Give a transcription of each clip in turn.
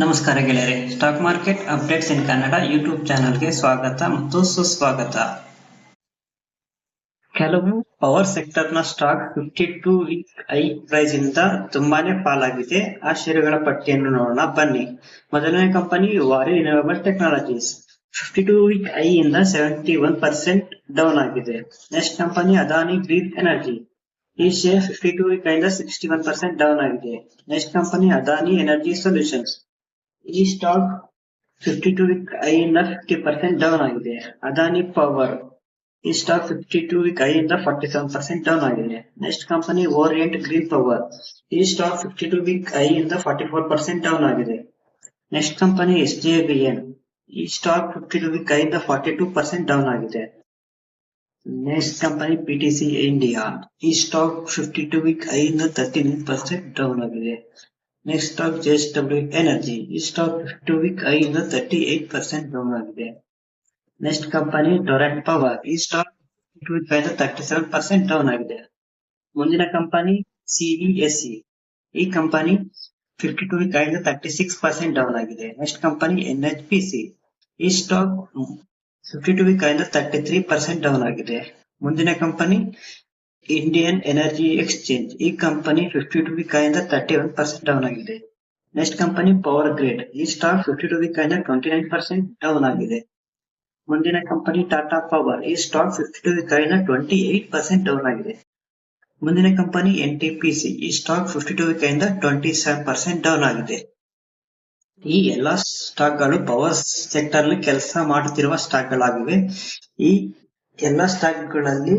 ನಮಸ್ಕಾರ ಗೆಳೆಯರೆ. Stock market updates in Kannada YouTube ಚಾನಲ್ಗೆ ಸ್ವಾಗತ ಮತ್ತು ಸುಸ್ವಾಗತ. ಕೆಲವು power ಸೆಕ್ಟರ್ನ stock fifty two week high price ಇಂದ ತುಂಬಾನೇ ಫಾಲ್ ಆಗಿದೆ ಆ ಷೇರುಗಳ ಪಟ್ಟಿಯನ್ನು ನೋಡೋಣ. ಬನ್ನಿ. ಮೊದಲನೇ company Waaree renewable technologies fifty two week high ಇಂದ ಸೆವೆಂಟಿ ಒನ್ ಪರ್ಸೆಂಟ್ ಡೌನ್ ಆಗಿದೆ. Next company Adani green energy ಈ ಶೇರ್ ಫಿಫ್ಟಿ ಟೂ ವೀಕ್ ಇಂದ ಸಿಕ್ಸ್ಟಿ ಒನ್ ಪರ್ಸೆಂಟ್ ಡೌನ್ ಆಗಿದೆ. Next company Adani energy solutions ಈ stock fifty two week high ಇಂದ fifty percent down ಆಗಿದೆ. Adani power ಈ stock fifty two week high ಇಂದ forty seven percent down ಆಗಿದೆ. Next company orient green power ಈ stock fifty two week high ಇಂದ forty four percent down ಆಗಿದೆ. Next company S J V N ಈ stock fifty two week high ಇಂದ forty two percent down ಆಗಿದೆ. Next company P T C India ಈ stock fifty two week high ಇಂದ thirty nine percent down ಆಗಿದೆ. Next stock J S W energy ಈ stock fifty week ಇಂದ thirty eight percent down ಆಗಿದೆ next company Torrent power ಈ stock two week ಐದ thirty seven percent down ಆಗಿದೆ ಮುಂದಿನ company CESC ಈ ಕಂಪನಿ ಫಿಫ್ಟಿ ಟೂ ವೀಕ್ ಐದ ತರ್ಟಿ ಸಿಕ್ಸ್ ಪರ್ಸೆಂಟ್ ಡೌನ್ ಆಗಿದೆ next company N H P C ಈ stock fifty two week ಐದ thirty three percent down ಆಗಿದೆ ಮುಂದಿನ ಕಂಪನಿ ಇಂಡಿಯನ್ ಎನರ್ಜಿ ಎಕ್ಸ್ಚೇಂಜ್ ಈ ಕಂಪನಿ ಫಿಫ್ಟಿ ಟು ವೀಕ್ ಇಂದ thirty one percent down ಆಗಿದೆ. Next company power grid ಈ stock fifty two week ಇಂದ twenty nine percent down ಆಗಿದೆ. ಮುಂದಿನ ಕಂಪನಿ ಟಾಟಾ ಪವರ್ ಈ ಸ್ಟಾಕ್ ಫಿಫ್ಟಿ ಟು ವೀಕ್ ಇಂದ ಟ್ವೆಂಟಿ ಏಟ್ ಪರ್ಸೆಂಟ್ ಡೌನ್ ಆಗಿದೆ. ಮುಂದಿನ company N T P C ಈ ಸ್ಟಾಕ್ ಫಿಫ್ಟಿ ಟು ವೀಕ್ ಇಂದ ಟ್ವೆಂಟಿ ಸೆವೆನ್ ಪರ್ಸೆಂಟ್ ಡೌನ್ ಆಗಿದೆ. ಈ ಎಲ್ಲಾ ಸ್ಟಾಕ್ಗಳು ಪವರ್ ಸೆಕ್ಟರ್ ಕೆಲಸ ಮಾಡುತ್ತಿರುವ ಸ್ಟಾಕ್ ಗಳಾಗಿವೆ ಈ ಎಲ್ಲಾ ಸ್ಟಾಕ್ಗಳಲ್ಲಿ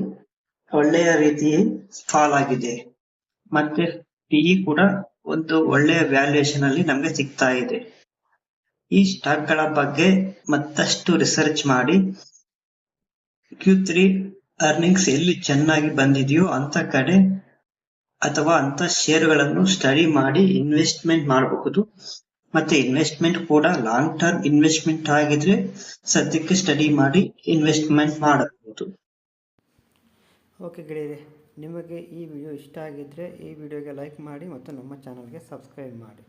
ಒಳ್ಳೆಯ ರೀತಿ ಫಾಲ್ ಆಗಿದೆ. ಮತ್ತೆ ಪಿಇ ಕೂಡ ಒಂದು ಒಳ್ಳೆಯ ವ್ಯಾಲ್ಯೂಯೇಷನ್ ಅಲ್ಲಿ ನಮಗೆ ಸಿಗ್ತಾ ಇದೆ. ಈ ಸ್ಟಾಕ್ಗಳ ಬಗ್ಗೆ ಮತ್ತಷ್ಟು ರಿಸರ್ಚ್ ಮಾಡಿ ಕ್ಯೂ ತ್ರೀ ಅರ್ನಿಂಗ್ಸ್ ಎಲ್ಲಿ ಚೆನ್ನಾಗಿ ಬಂದಿದೆಯೋ ಅಂತ ಕಡೆ ಅಥವಾ ಅಂತ ಷೇರುಗಳನ್ನು ಸ್ಟಡಿ ಮಾಡಿ ಇನ್ವೆಸ್ಟ್ಮೆಂಟ್ ಮಾಡಬಹುದು. ಮತ್ತೆ ಇನ್ವೆಸ್ಟ್ಮೆಂಟ್ ಕೂಡ ಲಾಂಗ್ ಟರ್ಮ್ ಇನ್ವೆಸ್ಟ್ಮೆಂಟ್ ಆಗಿದ್ರೆ ಸದ್ಯಕ್ಕೆ ಸ್ಟಡಿ ಮಾಡಿ ಇನ್ವೆಸ್ಟ್ಮೆಂಟ್ ಮಾಡಬಹುದು. ಓಕೆ ಗೆಳೆಯರೆ, ನಿಮಗೆ ಈ ವಿಡಿಯೋ ಇಷ್ಟ ಆಗಿದ್ದರೆ ಈ ವಿಡಿಯೋಗೆ ಲೈಕ್ ಮಾಡಿ ಮತ್ತು ನಮ್ಮ ಚಾನಲ್ಗೆ ಸಬ್ಸ್ಕ್ರೈಬ್ ಮಾಡಿ.